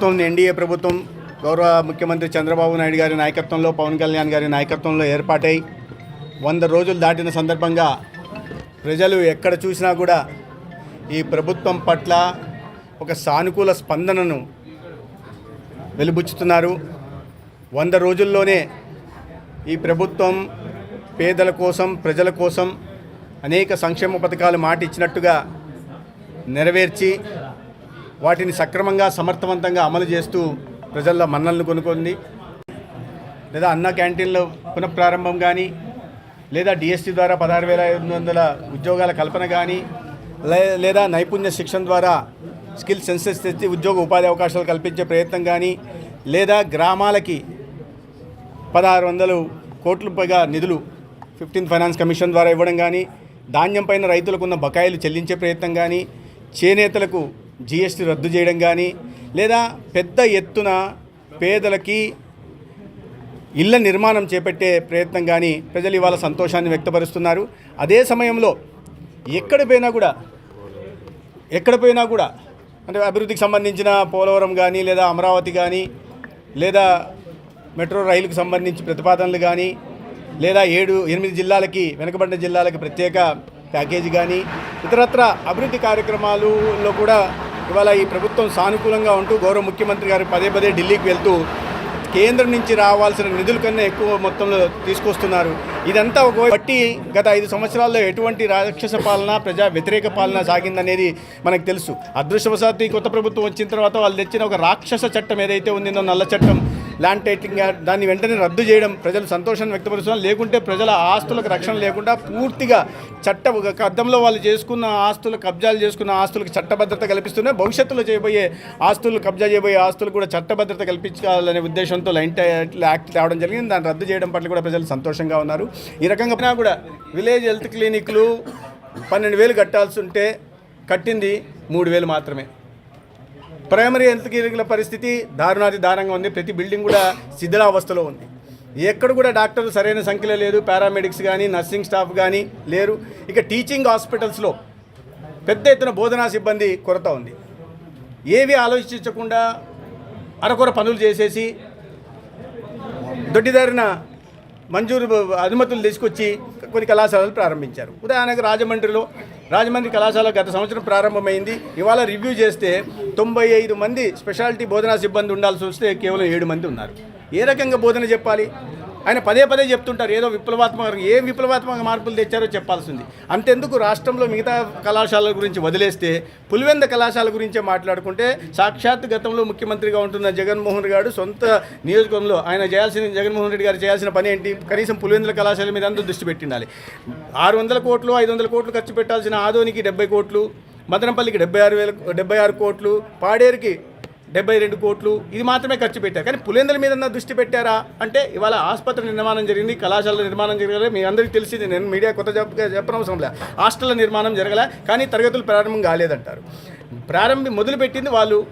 ప్రభుత్వం ఎన్డీఏ ప్రభుత్వం గౌరవ ముఖ్యమంత్రి చంద్రబాబు నాయుడు గారి నాయకత్వంలో పవన్ కళ్యాణ్ గారి నాయకత్వంలో ఏర్పాటై వంద రోజులు దాటిన సందర్భంగా ప్రజలు ఎక్కడ చూసినా కూడా ఈ ప్రభుత్వం పట్ల ఒక సానుకూల స్పందనను వెలుబుచ్చుతున్నారు. వంద రోజుల్లోనే ఈ ప్రభుత్వం పేదల కోసం ప్రజల కోసం అనేక సంక్షేమ పథకాలు మాట ఇచ్చినట్టుగా నెరవేర్చి వాటిని సక్రమంగా సమర్థవంతంగా అమలు చేస్తూ ప్రజల్లో మన్నలను కొనుక్కుంది. లేదా అన్న క్యాంటీన్ల పునఃప్రారంభం కానీ లేదా డిఎస్టీ ద్వారా పదహారు వేల ఐదు వందల ఉద్యోగాల కల్పన కానీ లే- లేదా నైపుణ్య శిక్షణ ద్వారా స్కిల్ సెన్సెస్ తెచ్చి ఉద్యోగ ఉపాధి అవకాశాలు కల్పించే ప్రయత్నం కానీ లేదా గ్రామాలకి పదహారు వందలు కోట్ల పైగా నిధులు ఫిఫ్టీన్ ఫైనాన్స్ కమిషన్ ద్వారా ఇవ్వడం కానీ ధాన్యం పైన రైతులకు ఉన్న బకాయిలు చెల్లించే ప్రయత్నం కానీ చేనేతలకు జీఎస్టీ రద్దు చేయడం కానీ లేదా పెద్ద ఎత్తున పేదలకి ఇళ్ళ నిర్మాణం చేపట్టే ప్రయత్నం కానీ ప్రజలు ఇవాళ సంతోషాన్ని వ్యక్తపరుస్తున్నారు. అదే సమయంలో ఎక్కడ పోయినా కూడా ఎక్కడ పోయినా కూడా అంటే అభివృద్ధికి సంబంధించిన పోలవరం కానీ లేదా అమరావతి కానీ లేదా మెట్రో రైలుకు సంబంధించి ప్రతిపాదనలు కానీ లేదా ఏడు ఎనిమిది జిల్లాలకి వెనుకబడిన జిల్లాలకి ప్రత్యేక ప్యాకేజీ కానీ ఇతరత్ర అభివృద్ధి కార్యక్రమాలలో కూడా ఇవాళ ఈ ప్రభుత్వం సానుకూలంగా ఉంటూ గౌరవ ముఖ్యమంత్రి గారు పదే పదే ఢిల్లీకి వెళ్తూ కేంద్రం నుంచి రావాల్సిన నిధుల కన్నా ఎక్కువ మొత్తంలో తీసుకొస్తున్నారు. ఇదంతా ఒక బట్టి గత ఐదు సంవత్సరాల్లో ఎటువంటి రాక్షస పాలన ప్రజా వ్యతిరేక పాలన సాగిందనేది మనకు తెలుసు. అదృష్టవశాత్తు ఈ కొత్త ప్రభుత్వం వచ్చిన తర్వాత వాళ్ళు తెచ్చిన ఒక రాక్షస చట్టం ఏదైతే ఉందో నల్ల చట్టం ల్యాండ్ టైటింగ్ యాక్ట్ దాన్ని వెంటనే రద్దు చేయడం ప్రజలు సంతోషాన్ని వ్యక్తపరుస్తున్నారు. లేకుంటే ప్రజల ఆస్తులకు రక్షణ లేకుండా పూర్తిగా చట్ట ఒక అద్దంలో వాళ్ళు చేసుకున్న ఆస్తులు కబ్జాలు చేసుకున్న ఆస్తులకు చట్టభద్రత కల్పిస్తున్నాయి భవిష్యత్తులో చేయబోయే ఆస్తులు కబ్జా చేయబోయే ఆస్తులు కూడా చట్టభద్రత కల్పించాలనే ఉద్దేశంతో లైన్ యాక్ట్ తేవడం జరిగింది. దాన్ని రద్దు చేయడం పట్ల కూడా ప్రజలు సంతోషంగా ఉన్నారు. ఈ రకంగా కూడా విలేజ్ హెల్త్ క్లినిక్లు పన్నెండు వేలు కట్టాల్సి ఉంటే కట్టింది మూడు వేలు మాత్రమే. ప్రైమరీ హెల్త్ కేర్ల పరిస్థితి దారుణాతి దారుణంగా ఉంది. ప్రతి బిల్డింగ్ కూడా శిథిలావస్థలో ఉంది. ఎక్కడ కూడా డాక్టర్లు సరైన సంఖ్యలో లేదు పారామెడిక్స్ కానీ నర్సింగ్ స్టాఫ్ కానీ లేరు. ఇక టీచింగ్ హాస్పిటల్స్లో పెద్ద ఎత్తున బోధనా సిబ్బంది కొరత ఉంది. ఏవి ఆలోచించకుండా అరకొర పనులు చేసేసి దొడ్డిదారిన మంజూరు అనుమతులు తీసుకొచ్చి కొన్ని కళాశాలలు ప్రారంభించారు. ఉదాహరణకు రాజమండ్రిలో రాజమండ్రి కళాశాల గత సంవత్సరం ప్రారంభమైంది. ఇవాళ రివ్యూ చేస్తే తొంభై ఐదు మంది స్పెషాలిటీ బోధనా సిబ్బంది ఉండాల్సి వస్తే కేవలం ఏడు మంది ఉన్నారు. ఏ రకంగా బోధన చెప్పాలి? ఆయన పదే పదే చెప్తుంటారు ఏదో విప్లవాత్మక ఏ విప్లవాత్మక మార్పులు తెచ్చారో చెప్పాల్సింది. అంతెందుకు రాష్ట్రంలో మిగతా కళాశాలల గురించి వదిలేస్తే పులివెంద కళాశాల గురించే మాట్లాడుకుంటే సాక్షాత్ గతంలో ముఖ్యమంత్రిగా ఉంటున్న జగన్మోహన్ గారు సొంత నియోజకవర్గంలో ఆయన చేయాల్సిన జగన్మోహన్ రెడ్డి గారు చేయాల్సిన పని ఏంటి? కనీసం పులివెందుల కళాశాల మీద అందరూ దృష్టి పెట్టిండాలి. ఆరు వందల కోట్లు ఐదు వందల కోట్లు ఖర్చు పెట్టాల్సిన ఆదోనికి డెబ్బై కోట్లు మదనపల్లికి డెబ్బై ఆరు వేల డెబ్బై ఆరు కోట్లు పాడేరుకి డెబ్బై రెండు కోట్లు ఇది మాత్రమే ఖర్చు పెట్టారు. కానీ పులేందల మీద దృష్టి పెట్టారా? అంటే ఇవాళ ఆసుపత్రి నిర్మాణం జరిగింది కళాశాల నిర్మాణం జరగలే మీ అందరికీ తెలిసింది నేను మీడియా కొత్త చెప్ప చెప్పనవసరం లే. హాస్టల్ నిర్మాణం జరగలే కానీ తరగతులు ప్రారంభం కాలేదంటారు. ప్రారంభం మొదలుపెట్టింది వాళ్ళు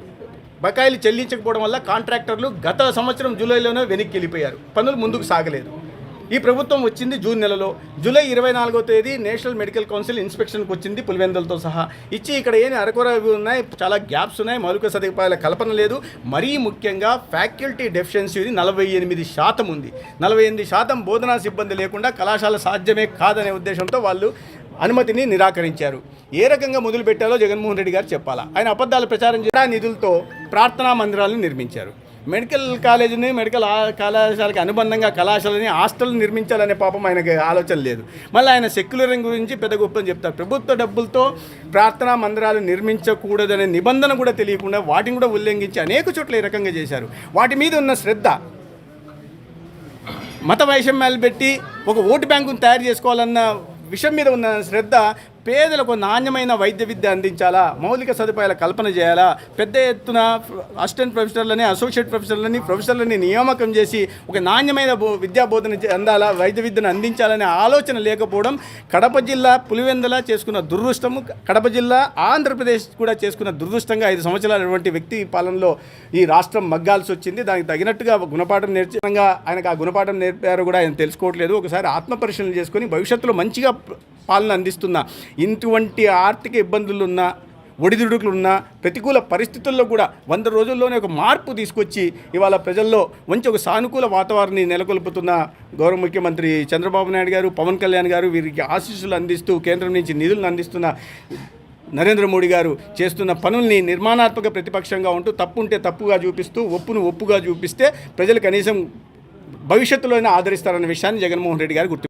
బకాయిలు చెల్లించకపోవడం వల్ల కాంట్రాక్టర్లు గత సంవత్సరం జూలైలోనే వెనక్కి వెళ్ళిపోయారు. పనులు ముందుకు సాగలేదు. ఈ ప్రభుత్వం వచ్చింది జూన్ నెలలో. జూలై ఇరవై నాలుగో తేదీ నేషనల్ మెడికల్ కౌన్సిల్ ఇన్స్పెక్షన్కి వచ్చింది పులివెందులతో సహా. ఇచ్చి ఇక్కడ ఏమి అరకొరవి ఉన్నాయి చాలా గ్యాప్స్ ఉన్నాయి మౌలిక సదుపాయాల కల్పన లేదు. మరీ ముఖ్యంగా ఫ్యాకల్టీ డెఫిషియన్సీ నలభై ఎనిమిది శాతం ఉంది. నలభై ఎనిమిది శాతం బోధనా సిబ్బంది లేకుండా కళాశాల సాధ్యమే కాదనే ఉద్దేశంతో వాళ్ళు అనుమతిని నిరాకరించారు. ఏ రకంగా మొదలు పెట్టాలో జగన్మోహన్ రెడ్డి గారు చెప్పాలా. ఆయన అబద్ధాలు ప్రచారం చేయడా నిధులతో ప్రార్థనా మందిరాలను నిర్మించారు. మెడికల్ కాలేజీని మెడికల్ ఆ- కళాశాలకి అనుబంధంగా కళాశాలని హాస్టల్ నిర్మించాలనే పాపం ఆయనకి ఆలోచన లేదు. మళ్ళీ ఆయన సెక్యులరింగ్ గురించి పెద్ద గొప్పని చెప్తారు. ప్రభుత్వ డబ్బులతో ప్రార్థనా మందిరాలు నిర్మించకూడదనే నిబంధన కూడా తెలియకుండా వాటిని కూడా ఉల్లంఘించి అనేక చోట్ల ఈ రకంగా చేశారు. వాటి మీద ఉన్న శ్రద్ధ మత వైషమ్యాలు పెట్టి ఒక ఓటు బ్యాంకును తయారు చేసుకోవాలన్న విషయం మీద ఉన్న శ్రద్ధ పేదలకు నాణ్యమైన వైద్య విద్య అందించాలా? మౌలిక సదుపాయాల కల్పన చేయాలా? పెద్ద ఎత్తున అసిస్టెంట్ ప్రొఫెసర్లని అసోసియేట్ ప్రొఫెసర్లని ప్రొఫెసర్లని నియామకం చేసి ఒక నాణ్యమైన బో విద్యా బోధన అందాలా? వైద్య విద్యను అందించాలనే ఆలోచన లేకపోవడం కడప జిల్లా పులివెందల చేసుకున్న దురదృష్టము. కడప జిల్లా ఆంధ్రప్రదేశ్ కూడా చేసుకున్న దురదృష్టంగా ఐదు సంవత్సరాలటువంటి వ్యక్తి పాలనలో ఈ రాష్ట్రం మగ్గాల్సి వచ్చింది. దానికి తగినట్టుగా గుణపాఠం నేర్చడంగా ఆయనకు ఆ గుణపాఠం నేర్పారు కూడా ఆయన తెలుసుకోవట్లేదు. ఒకసారి ఆత్మపరిశీలన చేసుకొని భవిష్యత్తులో మంచిగా పాలన అందిస్తున్న. ఇటువంటి ఆర్థిక ఇబ్బందులు ఉన్న ప్రతికూల పరిస్థితుల్లో కూడా వంద రోజుల్లోనే ఒక మార్పు తీసుకొచ్చి ఇవాళ ప్రజల్లో మంచి ఒక సానుకూల వాతావరణాన్ని నెలకొల్పుతున్న గౌరవ ముఖ్యమంత్రి చంద్రబాబు నాయుడు గారు పవన్ కళ్యాణ్ గారు వీరికి ఆశీస్సులు అందిస్తూ కేంద్రం నుంచి నిధులను అందిస్తున్న నరేంద్ర మోడీ గారు చేస్తున్న పనుల్ని నిర్మాణాత్మక ప్రతిపక్షంగా ఉంటూ తప్పు ఉంటే తప్పుగా చూపిస్తూ ఒప్పును ఒప్పుగా చూపిస్తే ప్రజలు కనీసం భవిష్యత్తులోనే ఆదరిస్తారన్న విషయాన్ని జగన్మోహన్ రెడ్డి గారు గుర్తు